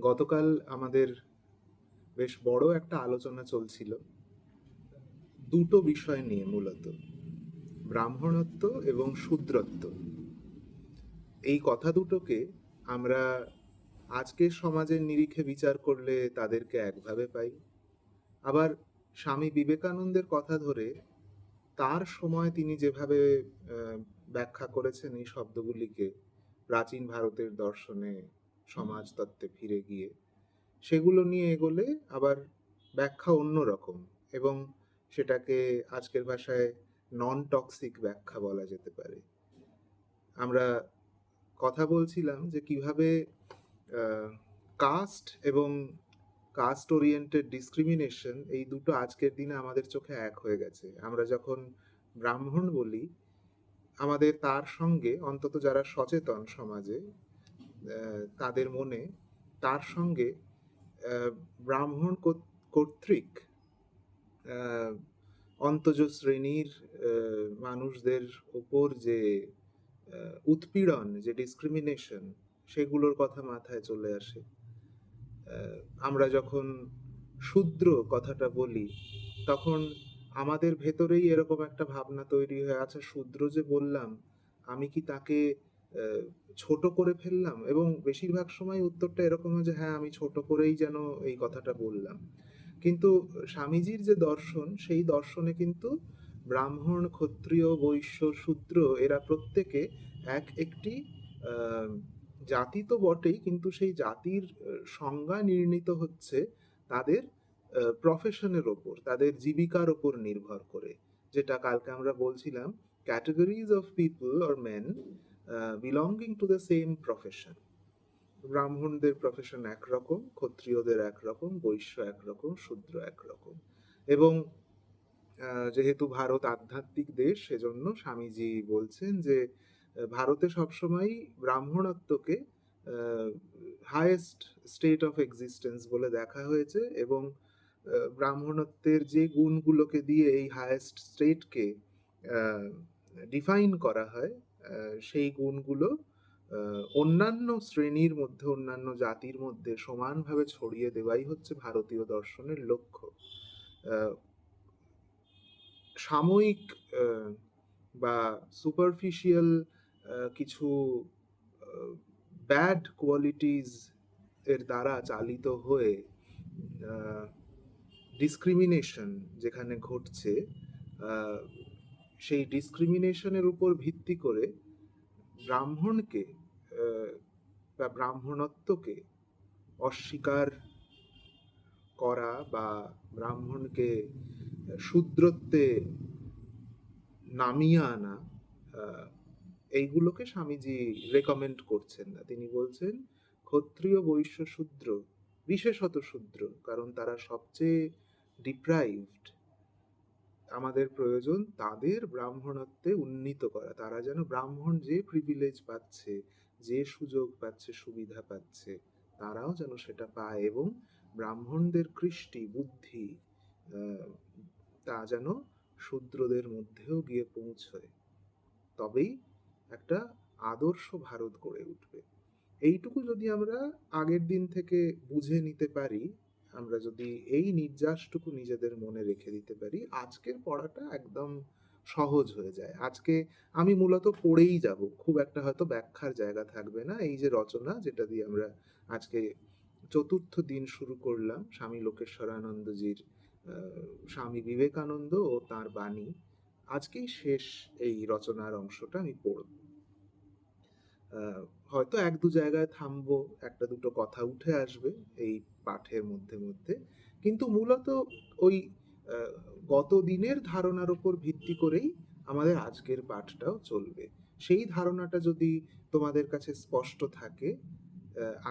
গতকাল আমাদের বেশ বড় একটা আলোচনা চলছিল। দুটো বিষয় নিয়ে মূলত। ব্রাহ্মণত্ব এবং শূদ্রত্ব। এই কথা দুটোকে আমরা আজকের সমাজের নিরিখে বিচার করলে তাদেরকে একভাবে পাই। আবার স্বামী বিবেকানন্দের কথা ধরে তার সময় তিনি যেভাবে ব্যাখ্যা করেছেন এই শব্দগুলিকে প্রাচীন ভারতের দর্শনে সমাজতত্ত্বে ফিরে গিয়ে সেগুলো নিয়ে এগোলে আবার ব্যাখ্যা অন্য রকম এবং সেটাকে আজকের ভাষায় নন টক্সিক ব্যাখ্যা বলা যেতে পারে। আমরা কথা বলছিলাম যে কীভাবে কাস্ট এবং কাস্ট ওরিয়েন্টেড ডিসক্রিমিনেশন এই দুটো আজকের দিনে আমাদের চোখে এক হয়ে গেছে। আমরা যখন ব্রাহ্মণ বলি, আমাদের তার সঙ্গে অন্তত যারা সচেতন সমাজে তাদের মনে তার সঙ্গে ব্রাহ্মণ কর্তৃক অন্তজ শ্রেণির মানুষদের উপর যে উৎপীড়ন, যে ডিসক্রিমিনেশন সেগুলোর কথা মাথায় চলে আসে। আমরা যখন শূদ্র কথাটা বলি, তখন আমাদের ভেতরেই এরকম একটা ভাবনা তৈরি হয়ে আছে, শূদ্র যে বললাম, আমি কি তাকে ছোট করে ফেললাম এবং বেশিরভাগ সময় উত্তরটা এরকম হয় যে হ্যাঁ আমি ছোট করেই যেন এই কথাটা বললাম। কিন্তু স্বামীজির যে দর্শন, সেই দর্শনে কিন্তু ব্রাহ্মণ, ক্ষত্রিয়, বৈশ্য, শূদ্র এরা প্রত্যেকে এক একটি জাতি তো বটেই, কিন্তু সেই জাতির সংজ্ঞা নির্ণীত হচ্ছে তাদের প্রফেশনের ওপর, তাদের জীবিকার ওপর নির্ভর করে। যেটা কালকে আমরা বলছিলাম categories of people or men belonging to the same profession ব্রাহ্মণদের প্রফেশন একরকম, ক্ষত্রিয়দের একরকম, বৈশ্য একরকম, শূদ্র একরকম। এবং যেহেতু ভারত আধ্যাত্মিক দেশ, সেজন্য স্বামীজি বলছেন যে ভারতে সবসময় ব্রাহ্মণত্বকে হায়েস্ট স্টেট অফ এক্সিস্টেন্স বলে দেখা হয়েছে এবং ব্রাহ্মণত্বের যে গুণগুলোকে দিয়ে এই হায়েস্ট স্টেটকে ডিফাইন করা হয় সেই গুণগুলো অন্যান্য শ্রেণির মধ্যে, অন্যান্য জাতির মধ্যে সমানভাবে ছড়িয়ে দেওয়াই হচ্ছে ভারতীয় দর্শনের লক্ষ্য। সাময়িক বা সুপারফিশিয়াল কিছু ব্যাড কোয়ালিটিস এর দ্বারা চালিত হয়ে ডিসক্রিমিনেশন যেখানে ঘটছে সেই ডিসক্রিমিনেশনের উপর ভিত্তি করে ব্রাহ্মণকে বা ব্রাহ্মণত্বকে অস্বীকার করা বা ব্রাহ্মণকে শূদ্রত্বে নামিয়ে আনা এইগুলোকে স্বামীজি রেকমেন্ড করছেন না। তিনি বলছেন, ক্ষত্রিয় বৈশ্য শূদ্র বিশেষত শূদ্র, কারণ তারা সবচেয়ে ডিপ্রাইভড আমাদের প্রয়োজন তাদের ব্রাহ্মণত্বে উন্নীত করা। তারা যেন ব্রাহ্মণ যে প্রিভিলেজ পাচ্ছে, যে সুযোগ পাচ্ছে, সুবিধা পাচ্ছে, তারাও যেন সেটা পায় এবং ব্রাহ্মণদের কৃষ্টি, বুদ্ধি তা যেন শূদ্রদের মধ্যেও গিয়ে পৌঁছয়। তবেই একটা আদর্শ ভারত গড়ে উঠবে। এইটুকু যদি আমরা আগের দিন থেকে বুঝে নিতে পারি আমরা যদি এই নির্যাসটুকু নিজেদের মনে রেখে দিতে পারি, আজকের পড়াটা একদম সহজ হয়ে যায়। আজকে আমি মূলত পড়েই যাব, খুব একটা হয়তো ব্যাখ্যার জায়গা থাকবে না। এই যে রচনা যেটা দিয়ে আমরা আজকে চতুর্থ দিন শুরু করলাম, স্বামী লোকেশ্বরানন্দজির স্বামী বিবেকানন্দ ও তার বাণী, আজকেই শেষ এই রচনার অংশটা আমি পড়ব। হয়তো এক দু জায়গায় থামবো, একটা দুটো কথা উঠে আসবে এই পাঠের মধ্যে মধ্যে। কিন্তু মূলত ওই গত দিনের ধারণার উপর ভিত্তি করেই আমাদের আজকের পাঠটাও চলবে। সেই ধারণাটা যদি তোমাদের কাছে স্পষ্ট থাকে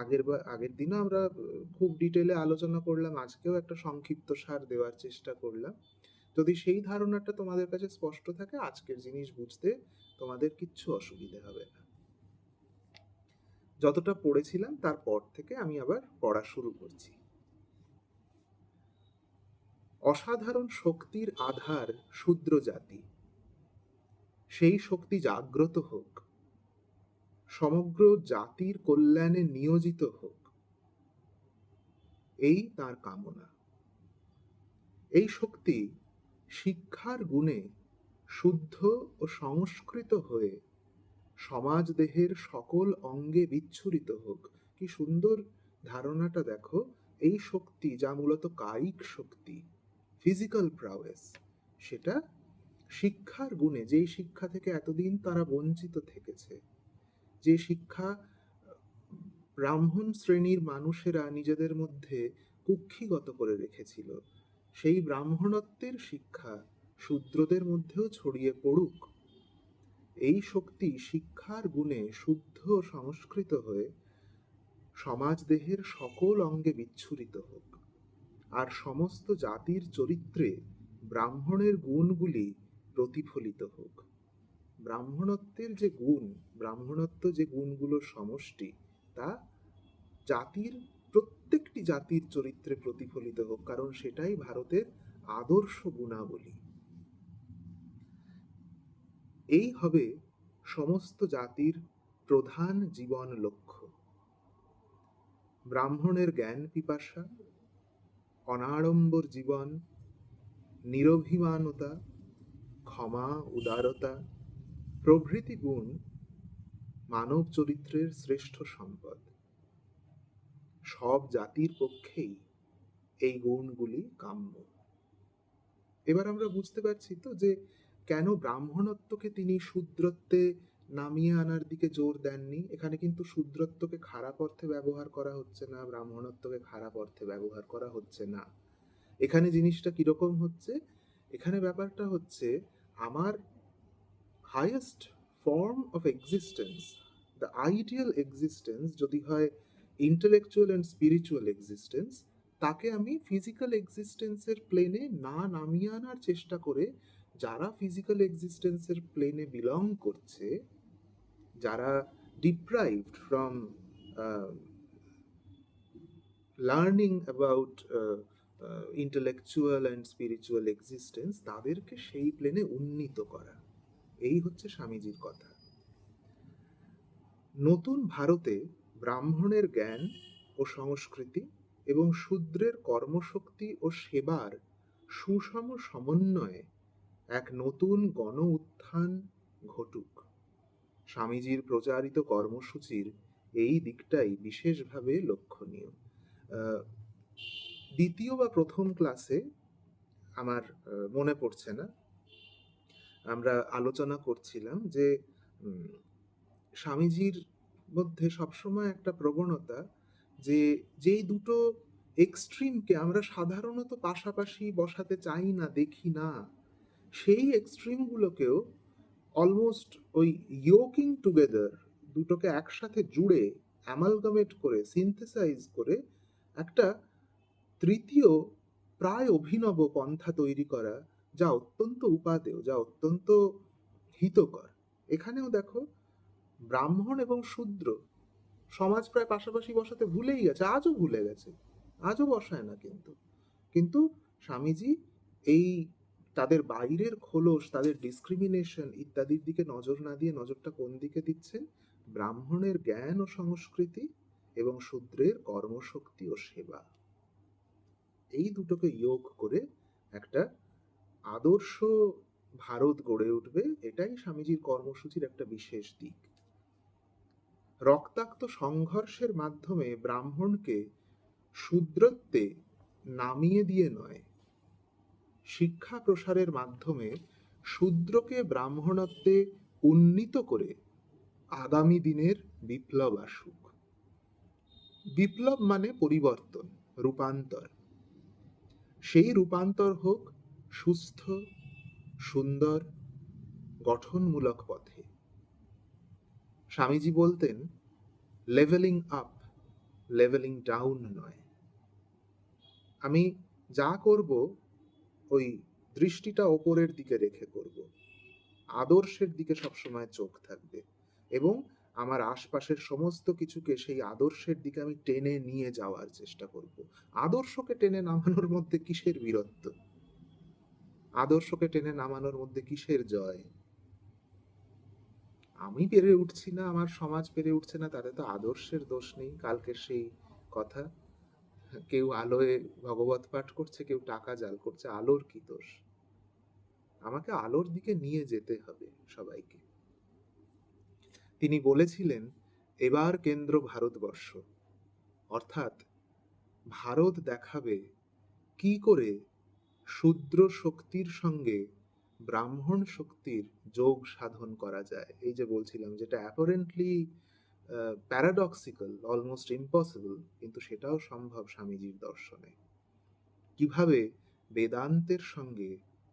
আগের আগের দিনও আমরা খুব ডিটেলে আলোচনা করলাম, আজকেও একটা সংক্ষিপ্ত সার দেওয়ার চেষ্টা করলাম। যদি সেই ধারণাটা তোমাদের কাছে স্পষ্ট থাকে, আজকের জিনিস বুঝতে তোমাদের কিচ্ছু অসুবিধে হবে না। যতটা পড়েছিলাম, তারপর থেকে আমি আবার পড়া শুরু করছি। অসাধারণ শক্তির আধার শূদ্র জাতি। সেই শক্তি জাগ্রত হোক। সমগ্র জাতির কল্যাণে নিয়োজিত হোক। এই তার কামনা। এই শক্তি শিক্ষার গুণে শুদ্ধ ও সংস্কৃত হয়ে সমাজ দেহের সকল অঙ্গে বিচ্ছুরিত হোক। কি সুন্দর ধারণাটা দেখো। এই শক্তি যা মূলত কায়িক শক্তি ফিজিক্যাল প্রাওয়েস সেটা শিক্ষার গুণে, যেই শিক্ষা থেকে এতদিন তারা বঞ্চিত থেকেছে, যে শিক্ষা ব্রাহ্মণ শ্রেণির মানুষেরা নিজেদের মধ্যে কুক্ষিগত করে রেখেছিল, সেই ব্রাহ্মণত্বের শিক্ষা শূদ্রদের মধ্যেও ছড়িয়ে পড়ুক। এই শক্তি শিক্ষার গুণে শুদ্ধ সংস্কৃত হয়ে সমাজ দেহের সকল অঙ্গে বিচ্ছুরিত হোক। আর সমস্ত জাতির চরিত্রে ব্রাহ্মণের গুণগুলি প্রতিফলিত হোক। ব্রাহ্মণত্বের যে গুণ, ব্রাহ্মণত্ব যে গুণগুলোর সমষ্টি, তা জাতির, প্রত্যেকটি জাতির চরিত্রে প্রতিফলিত হোক, কারণ সেটাই ভারতের আদর্শ গুণাবলী। এই হবে সমস্ত জাতির প্রধান জীবন লক্ষ্য। ব্রাহ্মণের জ্ঞান পিপাসা, অনাড়ম্বর জীবন, নিরভিমানতা, ক্ষমা, উদারতা, প্রভৃতি গুণ মানব চরিত্রের শ্রেষ্ঠ সম্পদ। সব জাতির পক্ষেই এই গুণগুলি কাম্য। এবার আমরা বুঝতে পারছি তো যে কেন ব্রাহ্মণত্বকে তিনি শূদ্রত্বে নামিয়ে আনার দিকে জোর দেননি? এখানে কিন্তু শূদ্রত্বকে খারাপ অর্থে ব্যবহার করা হচ্ছে না, ব্রাহ্মণত্বকে খারাপ অর্থে ব্যবহার করা হচ্ছে না। এখানে জিনিসটা কীরকম হচ্ছে? এখানে ব্যাপারটা হচ্ছে, আমার highest form of existence the ideal existence যদি হয় ইন্টেলেকচুয়াল অ্যান্ড স্পিরিচুয়াল এক্সিস্টেন্স তাকে আমি ফিজিক্যাল এক্সিস্টেন্সের প্লেনে না নামিয়ে আনার চেষ্টা করে যারা ফিজিক্যাল এক্সিস্টেন্সের প্লেনে বিলং করছে, যারা deprived from learning about intellectual and spiritual existence তাদেরকে সেই প্লেনে উন্নীত করা। এই হচ্ছে স্বামীজির কথা। নতুন ভারতে ব্রাহ্মণের জ্ঞান ও সংস্কৃতি এবং শূদ্রের কর্মশক্তি ও সেবার সুষম সমন্বয়ে এক নতুন গণ উত্থান ঘটুক। স্বামীজির প্রচারিত কর্মসূচির এই দিকটাই বিশেষভাবে লক্ষণীয়। দ্বিতীয় বা প্রথম ক্লাসে আমার মনে পড়ছে না। আমরা আলোচনা করছিলাম যে স্বামীজির মধ্যে সবসময় একটা প্রবণতা যে, যেই দুটো এক্সট্রিমকে আমরা সাধারণত পাশাপাশি বসাতে চাই না, দেখি না সেই এক্সট্রিমগুলোকেও অলমোস্ট ওই ইয়োকিং টুগেদার দুটোকে একসাথে জুড়ে অ্যামালগামেট করে সিনথেসাইজ করে একটা তৃতীয় প্রায় অভিনব পন্থা তৈরি করা যা অত্যন্ত উপাদেয়, যা অত্যন্ত হিতকর। এখানেও দেখো ব্রাহ্মণ এবং শূদ্র সমাজ প্রায় পাশাপাশি বসাতে ভুলেই গেছে, আজও ভুলে গেছে, আজও বসায় না কিন্তু। কিন্তু স্বামীজি এই তাদের বাইরের খোলস, তাদের ডিসক্রিমিনেশন ইত্যাদির দিকে নজর না দিয়ে নজরটা কোন দিকে দিচ্ছেন? ব্রাহ্মণের জ্ঞান ও সংস্কৃতি এবং শূদ্রের কর্মশক্তি ও সেবা। এই দুটোকে যোগ করে একটা আদর্শ ভারত গড়ে উঠবে, এটাই স্বামীজির কর্মসূচির একটা বিশেষ দিক। রক্তাক্ত সংঘর্ষের মাধ্যমে ব্রাহ্মণকে শূদ্রত্বে নামিয়ে দিয়ে নয় শিক্ষা প্রসারের মাধ্যমে শূদ্রকে ব্রাহ্মণত্বে উন্নীত করে আগামী দিনের বিপ্লব আসুক। বিপ্লব মানে পরিবর্তন, রূপান্তর। সেই রূপান্তর হোক সুস্থ, সুন্দর, গঠনমূলক পথে। স্বামীজি বলতেন লেভেলিং আপ লেভেলিং ডাউন নয়। আমি যা করব ওই দৃষ্টিটা ওপরের দিকে রেখে করব। আদর্শের দিকে সবসময় চোখ থাকবে এবং আমার আশপাশের সমস্ত কিছুকে সেই আদর্শের দিকে আমি টেনে নিয়ে যাওয়ার চেষ্টা করব। আদর্শকে টেনে নামানোর মধ্যে কিসের বীরত্ব? আদর্শকে টেনে নামানোর মধ্যে কিসের জয়? আমি পেরে উঠছি না, আমার সমাজ পেরে উঠছে না, তাতে তো আদর্শের দোষ নেই, কালকের সেই কথা। কেউ আলোয় ভগবত পাঠ করছে, কেউ টাকা জাল করছে। আলোর কি দোষ? আমাকে আলোর দিকে নিয়ে যেতে হবে সবাইকে। তিনি বলেছিলেন, "এবার কেন্দ্র ভারতবর্ষ।" অর্থাৎ ভারত দেখাবে কি করে শূদ্র শক্তির সঙ্গে ব্রাহ্মণ শক্তির যোগ সাধন করা যায়। এই যে বলছিলাম যেটা অ্যাপারেন্টলি প্যারাডক্সিক্যাল, অলমোস্ট ইম্পসিবল কিন্তু সেটাও সম্ভব স্বামীজির দর্শনে। কীভাবে বেদান্তের সঙ্গে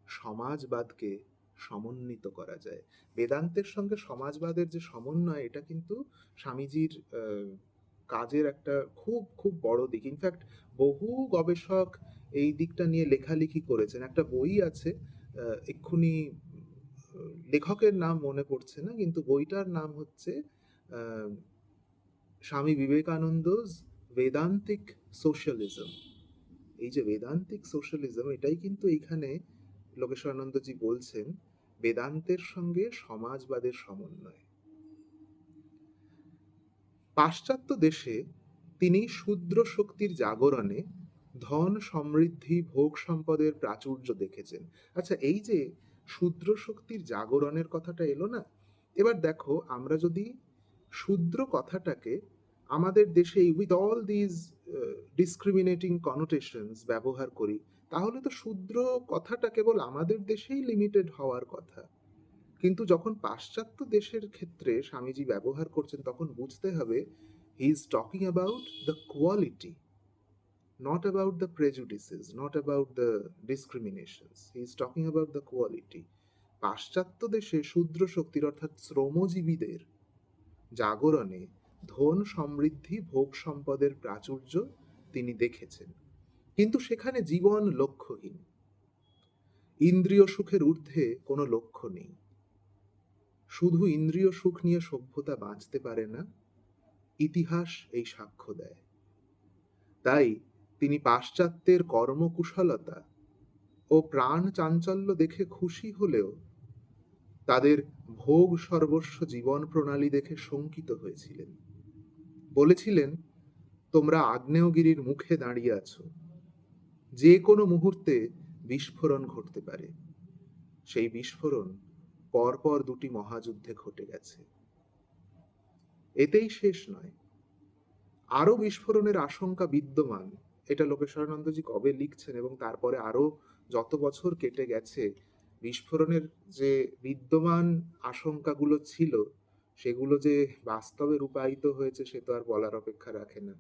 সমাজবাদকে সমন্বিত করা যায়। বেদান্তের সঙ্গে সমাজবাদের যে সমন্বয় এটা কিন্তু স্বামীজির কাজের একটা খুব, খুব বড় দিক। ইনফ্যাক্ট বহু গবেষক এই দিকটা নিয়ে লেখালেখি করেছেন। একটা বই আছে এক্ষুনি লেখকের নাম মনে পড়ছে না কিন্তু বইটার নাম হচ্ছে স্বামী বিবেকানন্দ's বেদান্তিক সোশ্যালিজম। এই যে বেদান্তিক সোশ্যালিজম এটাই কিন্তু এইখানে লোকেশানন্দজি বলছেন বেদান্তের সঙ্গে সমাজবাদের সমন্বয়। পাশ্চাত্য দেশে তিনি শূদ্র শক্তির জাগরণে ধন, সমৃদ্ধি, ভোগ সম্পদের প্রাচুর্য দেখেছেন। আচ্ছা এই যে শূদ্র শক্তির জাগরণের কথাটা এলো না? এবার দেখো আমরা যদি শূদ্র কথাটাকে আমাদের দেশে with all these discriminating connotations ব্যবহার করি, তাহলে তো শূদ্র কথাটা কেবল আমাদের দেশেই লিমিটেড হওয়ার কথা। কিন্তু যখন পাশ্চাত্য দেশের ক্ষেত্রে স্বামীজি ব্যবহার করছেন, তখন বুঝতে হবে he is talking about the quality not about the prejudices not about the discriminations he is talking about the quality পাশ্চাত্য দেশে শূদ্র শক্তির অর্থাৎ শ্রমজীবীদের জাগরণে ধন, সমৃদ্ধি, ভোগ সম্পদের প্রাচুর্য তিনি দেখেছেন। কিন্তু সেখানে জীবন লক্ষ্যহীন। ইন্দ্রিয় সুখের ঊর্ধ্বে কোনো লক্ষ্য নেই। শুধু ইন্দ্রিয় সুখ নিয়ে সভ্যতা বাঁচতে পারে না। ইতিহাস এই সাক্ষ্য দেয়। তাই তিনি পাশ্চাত্যের কর্মকুশলতা ও প্রাণ চাঞ্চল্য দেখে খুশি হলেও তাদের ভোগ সর্বস্ব জীবন প্রণালী দেখে শঙ্কিত হয়েছিলেন। বলেছিলেন, "তোমরা আগ্নেয়গিরির মুখে দাঁড়িয়ে আছো। যে কোনো মুহূর্তে বিস্ফোরণ ঘটতে পারে।" সেই বিস্ফোরণ পরপর দুটি মহাযুদ্ধে ঘটে গেছে। এতেই শেষ নয়। আরও বিস্ফোরণের আশঙ্কা বিদ্যমান। এটা লোকেশ্বরানন্দজি কবে লিখছেন এবং তারপরে আরও যত বছর কেটে গেছে বিস্ফোরণের যে বিদ্যমান আশঙ্কাগুলো ছিল সেগুলো যে বাস্তবে রূপায়িত হয়েছে সে তো আর বলার অপেক্ষা রাখে না।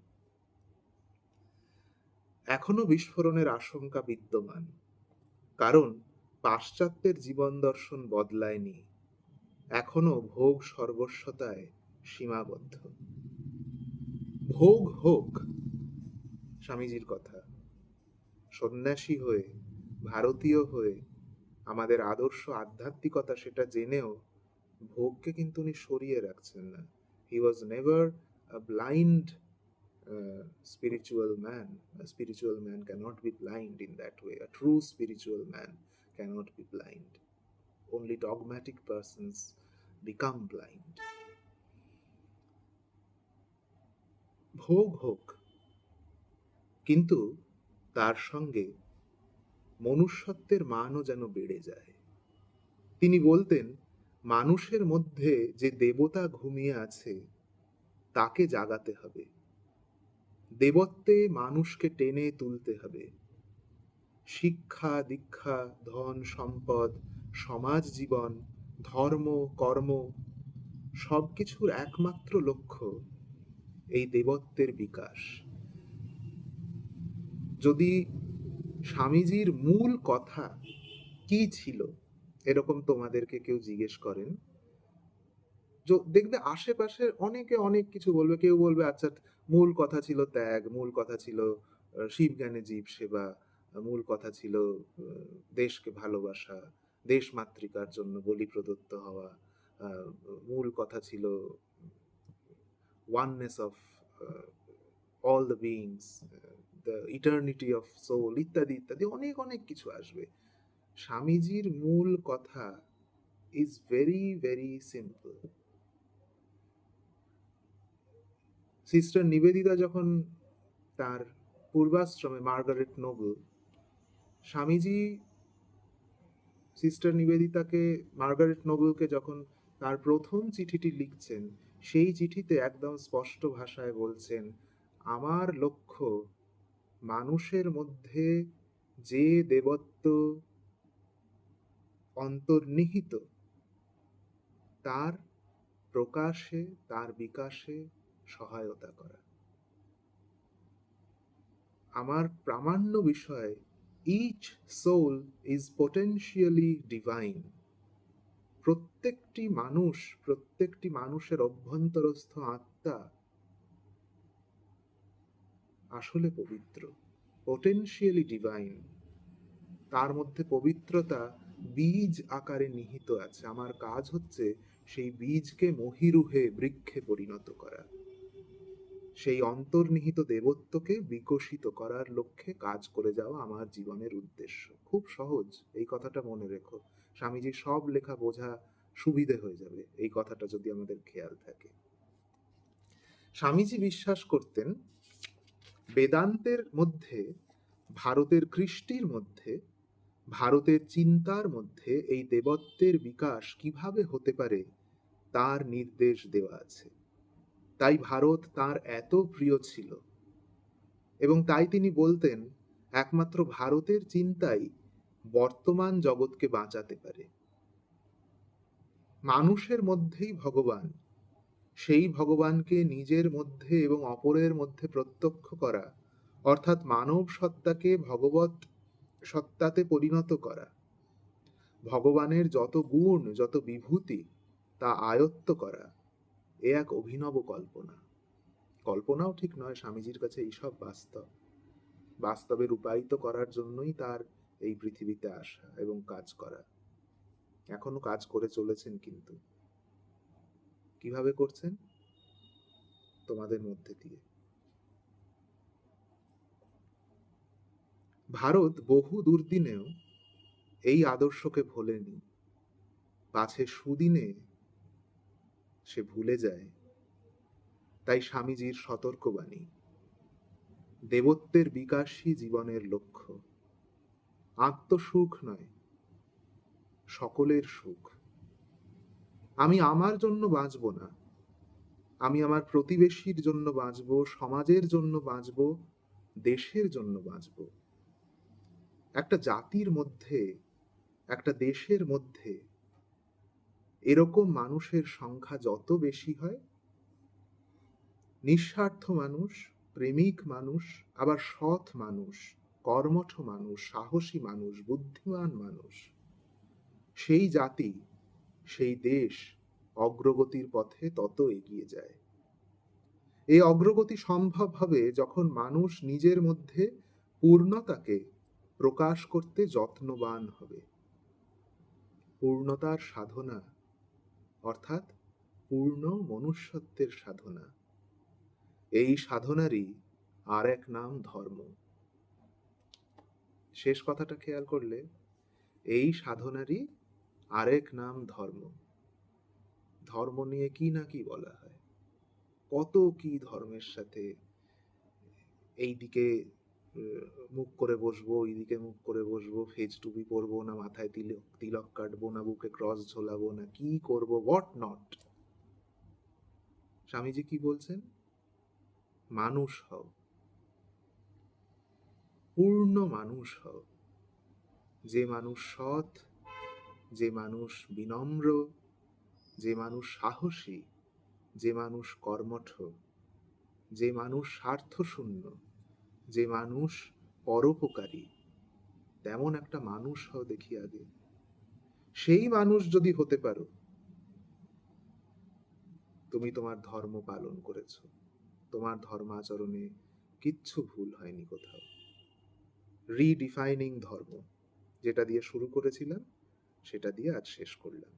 এখনও বিস্ফোরণের আশঙ্কা বিদ্যমান। কারণ পাশ্চাত্যের জীবন দর্শন বদলায়নি। এখনও ভোগ সর্বস্বতায় সীমাবদ্ধ। ভোগ হোক, স্বামীজির কথা। সন্ন্যাসী হয়ে, ভারতীয় হয়ে আমাদের আদর্শ আধ্যাত্মিকতা সেটা জেনেও ভোগকে কিন্তু উনি সরিয়ে রাখছেন না। He was never blind spiritual man spiritual man can not be blind in that way a true spiritual man can cannot be blind only dogmatic persons become blind ভোগ হোক, কিন্তু তার সঙ্গে মনুষ্যত্বের মানও যেন বেড়ে যায়। তিনি বলতেন, "মানুষের মধ্যে যে দেবতা ঘুমিয়ে আছে তাকে জাগাতে হবে। দেবত্বে মানুষকে টেনে তুলতে হবে। শিক্ষা, দীক্ষা, ধন, সম্পদ, সমাজ জীবন, ধর্ম, কর্ম সবকিছুর একমাত্র লক্ষ্য এই দেবত্বের বিকাশ। যদি স্বামীজির মূল কথা কি ছিল এরকম তোমাদেরকে কেউ জিজ্ঞেস করেন দেখবে আশেপাশে অনেকে অনেক কিছু বলবে। কেউ বলবে আচ্ছা মূল কথা ছিল ত্যাগ, মূল কথা ছিল শিব জ্ঞানে জীব সেবা, মূল কথা ছিল দেশকে ভালোবাসা, দেশমাতৃকার জন্য বলি প্রদত্ত হওয়া। মূল কথা ছিল oneness of all the the uh, the eternity ইত্যাদি, ইত্যাদি অনেক, অনেক কিছু আসবে। স্বামীজির মূল কথা is very, very simple sister Nivedita যখন তার পূর্বাশ্রমে মার্গারেট নোবেল স্বামীজি সিস্টার নিবেদিতাকে মার্গারেট নোবেলকে যখন তার প্রথম চিঠিটি লিখছেন সেই চিঠিতে একদম স্পষ্ট ভাষায় বলছেন আমার লক্ষ্য মানুষের মধ্যে যে দেবত্ব অন্তর্নিহিত, তার প্রকাশে, তার বিকাশে সহায়তা করা। আমার প্রামাণ্য বিষয় each soul is potentially divine প্রত্যেকটি মানুষ, প্রত্যেকটি মানুষের অভ্যন্তরস্থ আত্মা আসলে পবিত্র পোটেনশিয়ালি ডিভাইন তার মধ্যে পবিত্রতা বীজ আকারে নিহিত আছে। আমার কাজ হচ্ছে সেই বীজকে মহিরুহে, বৃক্ষে পরিণত করা। সেই অন্তর্নিহিত দেবত্বকে বিকশিত করার লক্ষ্যে কাজ করে যাওয়া আমার জীবনের উদ্দেশ্য। খুব সহজ, এই কথাটা মনে রেখো। স্বামীজি সব লেখা বোঝা সুবিধে হয়ে যাবে, এই কথাটা যদি আমাদের খেয়াল থাকে। স্বামীজি বিশ্বাস করতেন বেদান্তের মধ্যে, ভারতের কৃষ্টির মধ্যে, ভারতের চিন্তার মধ্যে এই দেবত্বের বিকাশ কীভাবে হতে পারে, তার নির্দেশ দেওয়া আছে। তাই ভারত তার এত প্রিয় ছিল। এবং তাই তিনি বলতেন, একমাত্র ভারতের চিন্তাই বর্তমান জগৎকে বাঁচাতে পারে। মানুষের মধ্যেই ভগবান সেই ভগবানকে নিজের মধ্যে এবং অপরের মধ্যে প্রত্যক্ষ করা, অর্থাৎ মানব সত্তাকে ভগবত সত্তাতে পরিণত করা। ভগবানের যত গুণ, যত বিভূতি, তা আয়ত্ত করা, এ এক অভিনব কল্পনা। কল্পনাও ঠিক নয় স্বামীজির কাছে এইসব বাস্তব। বাস্তবে রূপায়িত করার জন্যই তার এই পৃথিবীতে আসা এবং কাজ করা। এখনও কাজ করে চলেছেন কিন্তু। কীভাবে করছেন? তোমাদের মধ্যে দিয়ে। ভারত বহু দুর্দিনেও এই আদর্শকে ভোলেনি। পাছে সুদিনে সে ভুলে যায়। তাই স্বামীজির সতর্কবাণী, দেবত্বের বিকাশই জীবনের লক্ষ্য। আত্মসুখ নয়, সকলের সুখ। আমি আমার জন্য বাঁচব না। আমি আমার প্রতিবেশীর জন্য বাঁচব, সমাজের জন্য বাঁচব, দেশের জন্য বাঁচব। একটা জাতির মধ্যে, একটা দেশের মধ্যে এরকম মানুষের সংখ্যা যত বেশি হয়, নিঃস্বার্থ মানুষ, প্রেমিক মানুষ, আবার সৎ মানুষ, কর্মঠ মানুষ, সাহসী মানুষ, বুদ্ধিমান মানুষ, সেই জাতি সেই দেশ অগ্রগতির পথে তত এগিয়ে যায়। এই অগ্রগতি সম্ভব হবে যখন মানুষ নিজের মধ্যে পূর্ণতাকে প্রকাশ করতে যত্নবান হবে। পূর্ণতার সাধনা অর্থাৎ পূর্ণ মনুষ্যত্বের সাধনা। এই সাধনারই আর এক নাম ধর্ম। শেষ কথাটা খেয়াল করলে, এই সাধনারই আরেক নাম ধর্ম। ধর্ম নিয়ে কি না কি বলা হয়? কত কি ধর্মের সাথে এই দিকে মুখ করে বসবো এইদিকে মুখ করে বসবো, ফেজ টুপি পরবো না, মাথায় তিলক তিলক কাটবো না, বুকে ক্রস ঝোলাবো না, কি করব হোয়াট নট স্বামীজি কি বলছেন? মানুষ হও। পূর্ণ মানুষ হও। যে মানুষ সৎ যে মানুষ বিনম্র, যে মানুষ সাহসী, যে মানুষ কর্মঠ, যে মানুষ স্বার্থশূন্য, যে মানুষ পরোপকারী, তেমন একটা মানুষ হও দেখি আগে। সেই মানুষ যদি হতে পারো, তুমি তোমার ধর্ম পালন করেছ। তোমার ধর্মাচরণে কিচ্ছু ভুল হয়নি কোথাও। রিডিফাইনিং ধর্ম, যেটা দিয়ে শুরু করেছিলাম সেটা দিয়ে আজ শেষ করলাম।